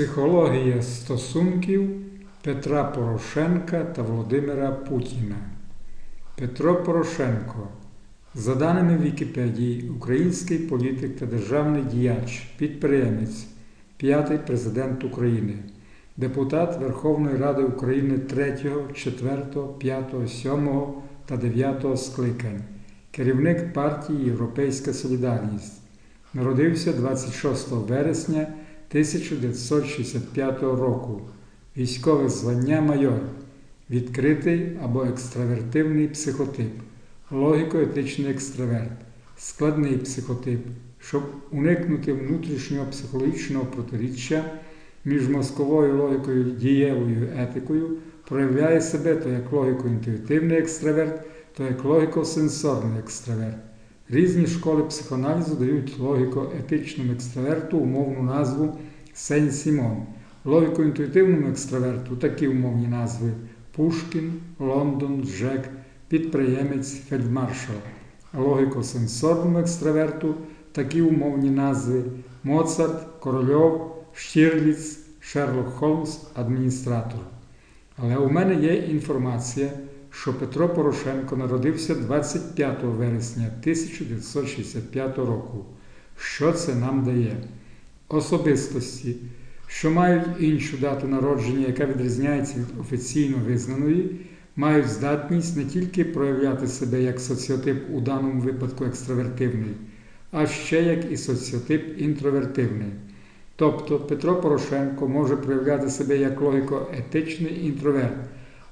Психологія стосунків Петра Порошенка та Володимира Путіна. Петро Порошенко, за даними Вікіпедії, український політик та державний діяч, підприємець, п'ятий президент України, депутат Верховної Ради України 3, 4, 5, 7 та 9 скликань, керівник партії Європейська Солідарність. Народився 26 вересня 1965 року. Військове звання майор. Відкритий або екстравертивний психотип. Логіко-етичний екстраверт. Складний психотип. Щоб уникнути внутрішнього психологічного протиріччя між мозковою логікою дієвою етикою, проявляє себе то як логіко-інтуїтивний екстраверт, то як логіко-сенсорний екстраверт. Різні школи психоаналізу дають логіко-етичному екстраверту умовну назву Сен-Сімон, логіко-інтуїтивному екстраверту такі умовні назви Пушкін, Лондон, Жек, підприємець, фельдмаршал, а логіко-сенсорному екстраверту такі умовні назви Моцарт, Корольов, Штірліц, Шерлок Холмс, адміністратор. Але у мене є інформація що Петро Порошенко народився 25 вересня 1965 року. Що це нам дає? Особистості, що мають іншу дату народження, яка відрізняється від офіційно визнаної, мають здатність не тільки проявляти себе як соціотип у даному випадку екстравертивний, а ще як і соціотип інтровертивний. Тобто Петро Порошенко може проявляти себе як логіко-етичний інтроверт.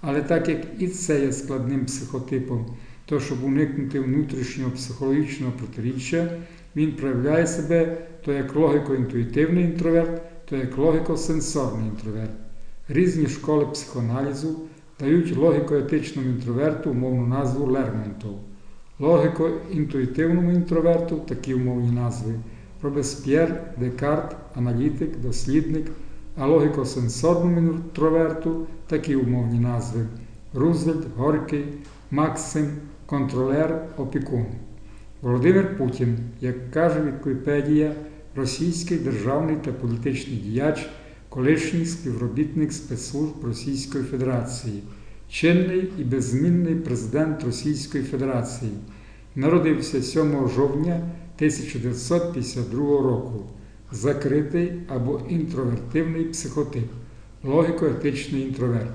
Але так як і це є складним психотипом, то щоб уникнути внутрішнього психологічного протиріччя, він проявляє себе то як логіко-інтуїтивний інтроверт, то як логіко-сенсорний інтроверт. Різні школи психоаналізу дають логіко-етичному інтроверту умовну назву Лермонтов, логіко-інтуїтивному інтроверту такі умовні назви Робесп'єр, Декарт, аналітик, дослідник а логіко-сенсорному інтроверту такі умовні назви Рузвельт, Горький, Максим, контролер, опікун. Володимир Путін, як каже Вікіпедія, російський державний та політичний діяч, колишній співробітник спецслужб Російської Федерації, чинний і беззмінний президент Російської Федерації. Народився 7 жовтня 1952 року закритий або інтровертивний психотип, логіко-етичний інтроверт.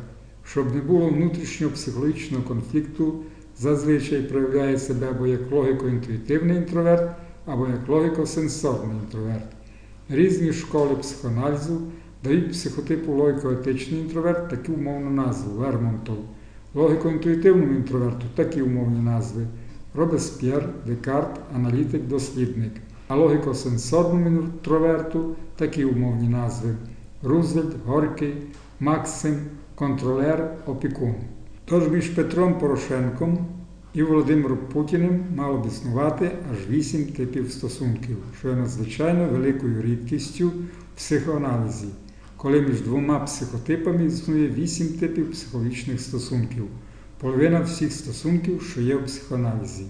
Щоб не було внутрішнього психологічного конфлікту, зазвичай проявляє себе або як логіко-інтуїтивний інтроверт, або як логіко-сенсорний інтроверт. Різні школи психоаналізу дають психотипу логіко-етичний інтроверт таку умовну назву Лермонтов, логіко-інтуїтивному інтроверту такі умовні назви Робесп'єр, Декарт, аналітик, дослідник а логіко-сенсорному інтроверту такі умовні назви Рузвельт, Горький, Максим, контролер, опікун. Тож між Петром Порошенком і Володимиром Путіним мало б існувати аж вісім типів стосунків, що є надзвичайно великою рідкістю в психоаналізі, коли між двома психотипами існує вісім типів психологічних стосунків, половина всіх стосунків, що є в психоаналізі.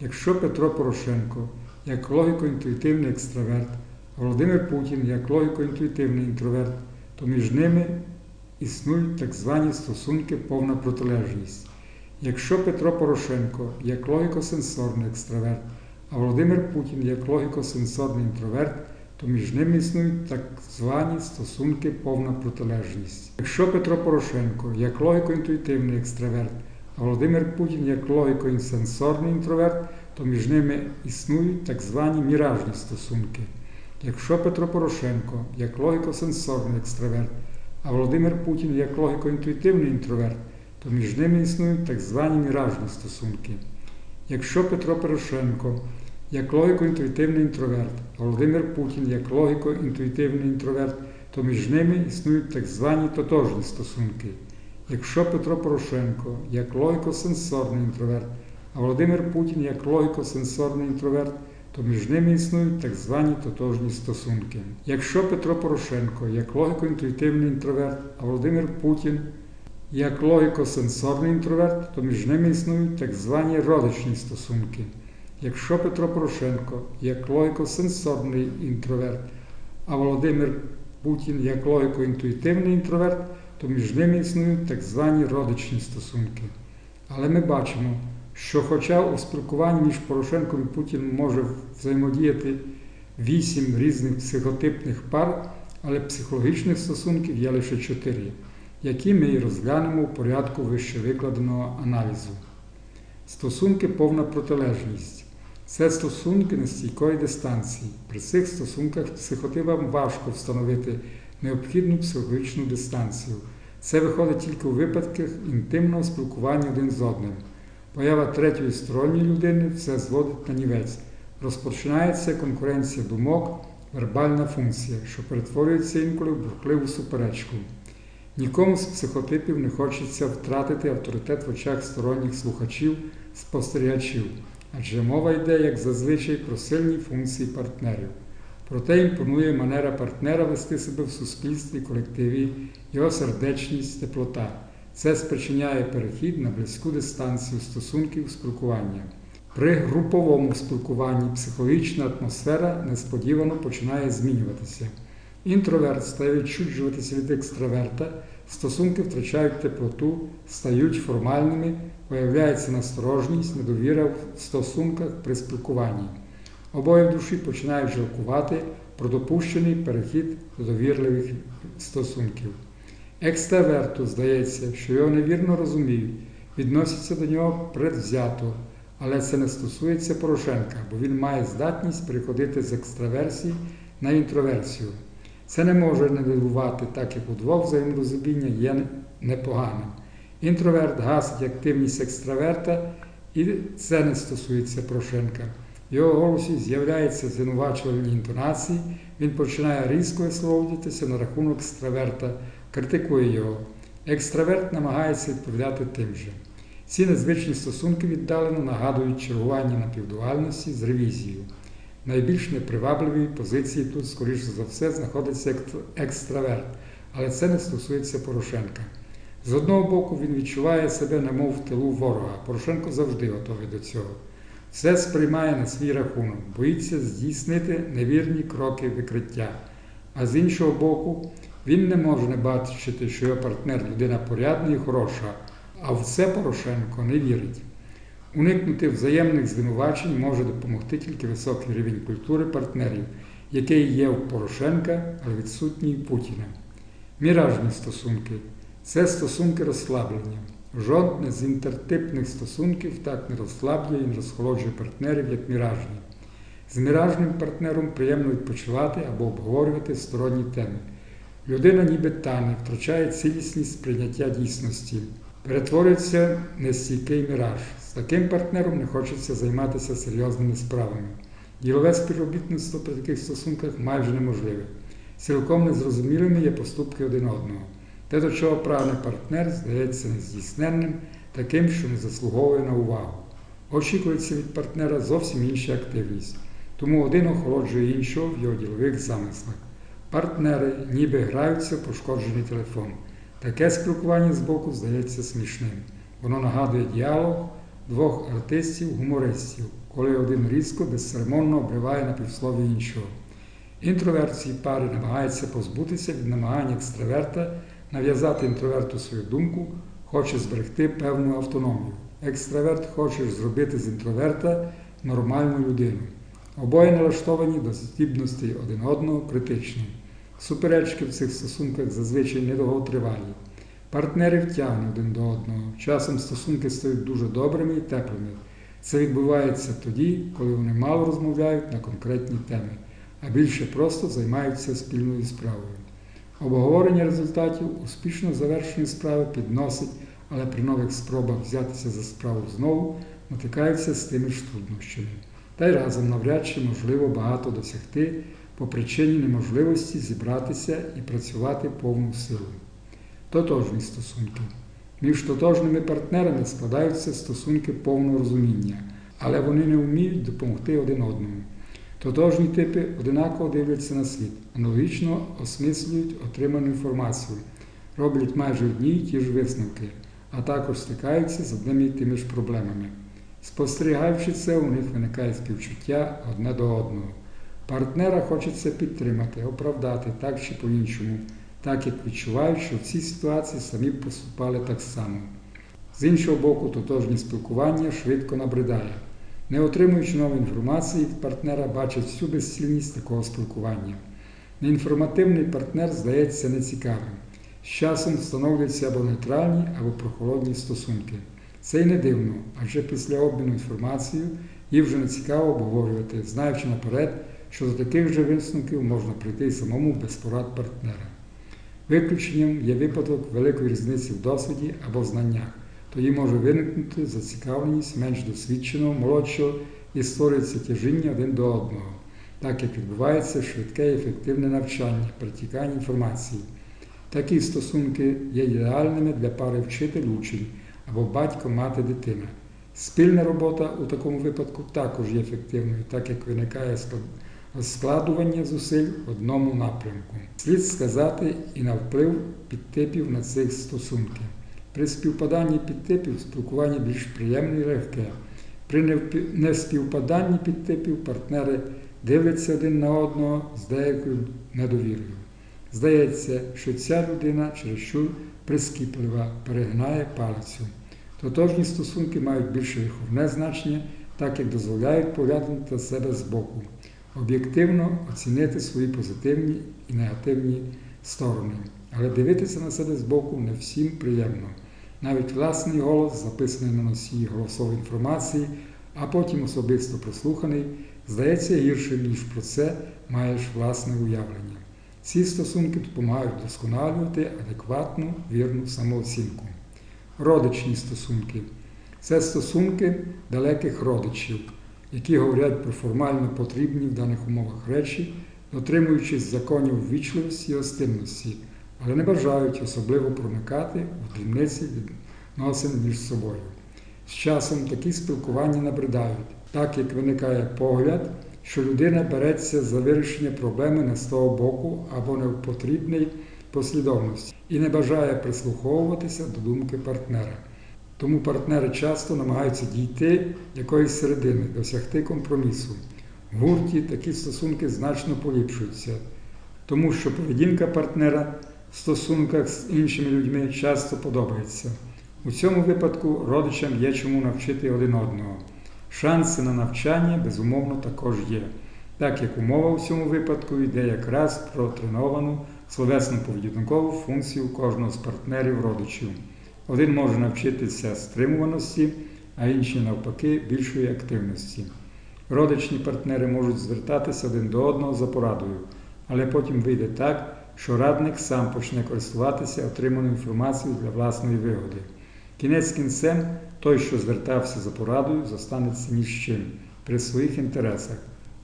Якщо Петро Порошенко як логіко-інтуїтивний екстраверт, Володимир Путін як логіко-інтуїтивний інтроверт, то між ними існують так звані стосунки повна протилежність. Якщо Петро Порошенко як логіко-сенсорний екстраверт, а Володимир Путін як логіко-сенсорний інтроверт, то між ними існують так звані стосунки повна протилежність. Якщо Петро Порошенко як логіко-інтуїтивний екстраверт, а Володимир Путін як логіко-сенсорний інтроверт, то між ними існують так звані міражні стосунки. Якщо Петро Порошенко як логіко-сенсорний екстраверт, а Володимир Путін як логіко-інтуїтивний інтроверт, то між ними існують так звані міражні стосунки. Якщо Петро Порошенко як логіко-інтуїтивний інтроверт, а Володимир Путін як логіко-інтуїтивний інтроверт, то між ними існують так звані тотожні стосунки. Якщо Петро Порошенко як логіко-сенсорний інтроверт, а Володимир Путін як логіко-сенсорний інтроверт, то між ними існують так звані тотожні стосунки. Якщо Петро Порошенко як логіко-інтуїтивний інтроверт, а Володимир Путін як логіко-сенсорний інтроверт, то між ними існують так звані родичні стосунки. Якщо Петро Порошенко як логіко-сенсорний інтроверт, а Володимир Путін як логіко-інтуїтивний інтроверт, то між ними існують так звані родичні стосунки. Але ми бачимо, що хоча у спілкуванні між Порошенком і Путіним може взаємодіяти вісім різних психотипних пар, але психологічних стосунків є лише чотири, які ми і розглянемо в порядку вище викладеного аналізу. Стосунки повна протилежність. Це стосунки нестійкої дистанції. При цих стосунках психотипам важко встановити необхідну психологічну дистанцію. Це виходить тільки у випадках інтимного спілкування один з одним. Поява третьої сторонньої людини все зводить на нівець. Розпочинається конкуренція думок, вербальна функція, що перетворюється інколи в бурхливу суперечку. Нікому з психотипів не хочеться втратити авторитет в очах сторонніх слухачів, спостерігачів, адже мова йде, як зазвичай, про сильні функції партнерів. Проте імпонує манера партнера вести себе в суспільстві, колективі, його сердечність, теплота. Це спричиняє перехід на близьку дистанцію стосунків спілкування. При груповому спілкуванні психологічна атмосфера несподівано починає змінюватися. Інтроверт стає відчуджуватися від екстраверта, стосунки втрачають теплоту, стають формальними, появляється насторожність, недовіра в стосунках при спілкуванні. Обоє в душі починають жалкувати про допущений перехід до довірливих стосунків. Екстраверту здається, що його невірно розуміють, відносяться до нього предвзято, але це не стосується Порошенка, бо він має здатність переходити з екстраверсії на інтроверсію. Це не може не дивувати, так як удвох взаєморозуміння є непоганим. Інтроверт гасить активність екстраверта, і це не стосується Порошенка. В його голосі з'являються звинувачувальні інтонації, він починає різко висловлюватися на рахунок екстраверта, критикує його. Екстраверт намагається відповідати тим же. Ці незвичні стосунки віддалено нагадують чергування напівдуальності з ревізією. Найбільш непривабливій позиції тут, скоріше за все, знаходиться екстраверт, але це не стосується Порошенка. З одного боку, він відчуває себе, немов в тилу ворога. Порошенко завжди готовий до цього. Все сприймає на свій рахунок, боїться здійснити невірні кроки викриття. А з іншого боку, він не може не бачити, що його партнер людина порядна і хороша, а в це Порошенко не вірить. Уникнути взаємних звинувачень може допомогти тільки високий рівень культури партнерів, який є у Порошенка, але відсутній Путіна. Міражні стосунки це стосунки розслаблення. Жодне з інтертипних стосунків так не розслаблює і не розхолоджує партнерів, як міражні. З міражним партнером приємно відпочивати або обговорювати сторонні теми. Людина ніби тане, втрачає цілісність сприйняття дійсності, перетворюється нестійкий міраж. З таким партнером не хочеться займатися серйозними справами. Ділове співробітництво при таких стосунках майже неможливе. Цілком незрозумілими є поступки один одного. Те, до чого прагне партнер, здається нездійсненним, таким, що не заслуговує на увагу. Очікується від партнера зовсім інша активність, тому один охолоджує іншого в його ділових замислах. Партнери ніби граються в пошкоджений телефон. Таке спілкування з боку здається смішним. Воно нагадує діалог двох артистів-гумористів, коли один різко, безцеремонно обриває на півслові іншого. Інтроверції пари намагаються позбутися від намагань екстраверта нав'язати інтроверту свою думку, хоче зберегти певну автономію. Екстраверт хоче зробити з інтроверта нормальну людину. Обоє налаштовані до здібностей один одного критично. Суперечки в цих стосунках зазвичай недовготривалі. Партнери втягне один до одного. Часом стосунки стають дуже добрими і теплими. Це відбувається тоді, коли вони мало розмовляють на конкретні теми, а більше просто займаються спільною справою. Обговорення результатів успішно завершеної справи підносить, але при нових спробах взятися за справу знову натикаються з тими ж труднощами. Та й разом навряд чи можливо багато досягти по причині неможливості зібратися і працювати повну силу. Тотожні стосунки. Між тотожними партнерами складаються стосунки повного розуміння, але вони не вміють допомогти один одному. Тотожні типи одинаково дивляться на світ, аналогічно осмислюють отриману інформацію, роблять майже одні й ті ж висновки, а також стикаються з одними й тими ж проблемами. Спостерігаючи це, у них виникає співчуття одне до одного. Партнера хочеться підтримати, оправдати так чи по-іншому, так як відчувають, що в цій ситуації самі поступали так само. З іншого боку, тотожні спілкування швидко набридає. Не отримуючи нової інформації, від партнера бачать всю безцільність такого спілкування. Неінформативний партнер здається нецікавим. З часом встановлюються або нейтральні, або прохолодні стосунки. Це й не дивно, адже після обміну інформацією їх вже не цікаво обговорювати, знаючи наперед, що до таких же висновків можна прийти й самому без порад партнера. Виключенням є випадок великої різниці в досвіді або знаннях. Тоді може виникнути зацікавленість менш досвідченого, молодшого і створюється тяжіння один до одного, так як відбувається швидке і ефективне навчання, притікання інформації. Такі стосунки є ідеальними для пари вчитель-учень або батько-мати дитина. Спільна робота у такому випадку також є ефективною, так як виникає складування зусиль в одному напрямку. Слід сказати і на вплив підтипів на цих стосунки. При співпаданні підтипів спілкування більш приємне і легке. При неспівпаданні підтипів партнери дивляться один на одного з деякою недовірою. Здається, що ця людина чересчур прискіплива, перегинає палицю. Тотожні стосунки мають більше виховне значення, так як дозволяють поглянути на себе збоку, об'єктивно оцінити свої позитивні і негативні сторони. Але дивитися на себе збоку не всім приємно. Навіть власний голос, записаний на носії голосової інформації, а потім особисто прослуханий, здається гіршим, ніж про це маєш власне уявлення. Ці стосунки допомагають вдосконалювати адекватну, вірну самооцінку. Родичні стосунки це стосунки далеких родичів, які говорять про формально потрібні в даних умовах речі, дотримуючись законів ввічливості і гостинності, але не бажають особливо проникати в дрібниці відносин між собою. З часом такі спілкування набридають, так як виникає погляд, що людина береться за вирішення проблеми не з того боку або не в потрібній послідовності і не бажає прислуховуватися до думки партнера. Тому партнери часто намагаються дійти якоїсь середини, досягти компромісу. В гурті такі стосунки значно поліпшуються, тому що поведінка партнера в стосунках з іншими людьми часто подобається. У цьому випадку родичам є чому навчити один одного. Шанси на навчання, безумовно, також є, так як умова у цьому випадку йде якраз про треновану словесно поведінкову функцію кожного з партнерів родичів. Один може навчитися стримуваності, а інший, навпаки, більшої активності. Родичні партнери можуть звертатися один до одного за порадою, але потім вийде так, що радник сам почне користуватися отриманою інформацією для власної вигоди. Кінець кінцем той, що звертався за порадою, зостанеться ні з чим при своїх інтересах.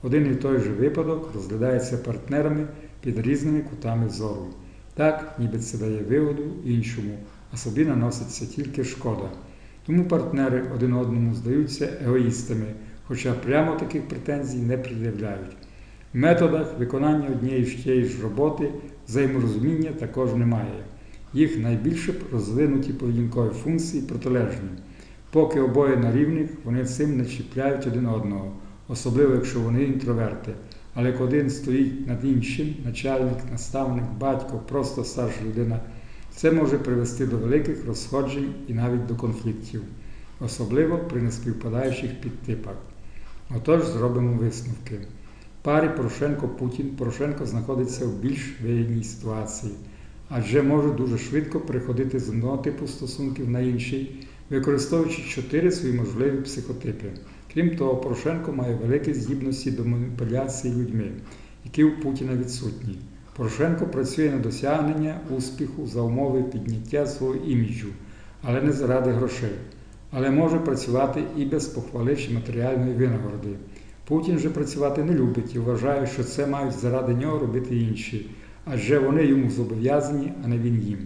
Один і той же випадок розглядається партнерами під різними кутами зору. Так, ніби це дає вигоду іншому, а собі наноситься тільки шкода. Тому партнери один одному здаються егоїстами, хоча прямо таких претензій не пред'являють. В методах виконання однієї ж тієї ж роботи взаєморозуміння також немає. Їх найбільше розвинуті поведінкові функції протилежні. Поки обоє на рівних, вони цим не чіпляють один одного, особливо якщо вони інтроверти. Але як один стоїть над іншим, начальник, наставник, батько, просто старша людина, це може привести до великих розходжень і навіть до конфліктів, особливо при неспівпадаючих підтипах. Отож, зробимо висновки. Парі Порошенко-Путін Порошенко знаходиться в більш вигідній ситуації, адже може дуже швидко переходити з одного типу стосунків на інший, використовуючи чотири свої можливі психотипи. Крім того, Порошенко має великі здібності до маніпуляції людьми, які у Путіна відсутні. Порошенко працює на досягнення успіху за умови підняття свого іміджу, але не заради грошей. Але може працювати і без похвали матеріальної винагороди. Путін же працювати не любить і вважає, що це мають заради нього робити інші, адже вони йому зобов'язані, а не він їм.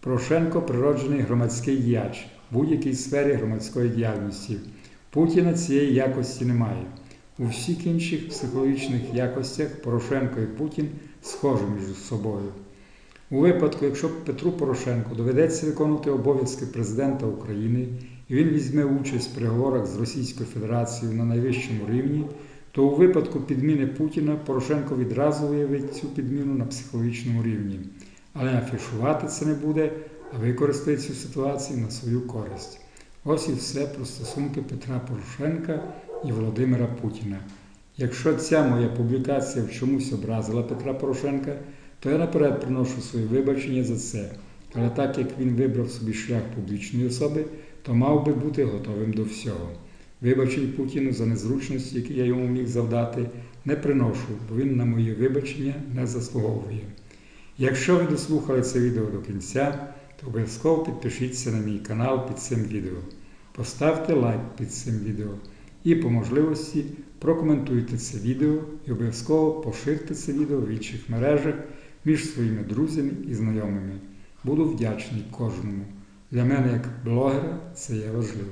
Порошенко природжений громадський діяч в будь-якій сфері громадської діяльності. Путіна цієї якості немає. У всіх інших психологічних якостях Порошенко і Путін схожі між собою. У випадку, якщо Петру Порошенку доведеться виконувати обов'язки президента України і він візьме участь в переговорах з Російською Федерацією на найвищому рівні, то у випадку підміни Путіна Порошенко відразу виявить цю підміну на психологічному рівні. Але афішувати це не буде, а використає цю ситуацію на свою користь. Ось і все про стосунки Петра Порошенка і Володимира Путіна. Якщо ця моя публікація в чомусь образила Петра Порошенка, то я наперед приношу свої вибачення за це. Але так як він вибрав собі шлях публічної особи, то мав би бути готовим до всього. Вибачень Путіну за незручності, які я йому міг завдати, не приношу, бо він на мої вибачення не заслуговує. Якщо ви дослухали це відео до кінця, то обов'язково підпишіться на мій канал під цим відео. Поставте лайк під цим відео і по можливості прокоментуйте це відео і обов'язково поширте це відео в інших мережах між своїми друзями і знайомими. Буду вдячний кожному. Для мене як блогера це є важливо.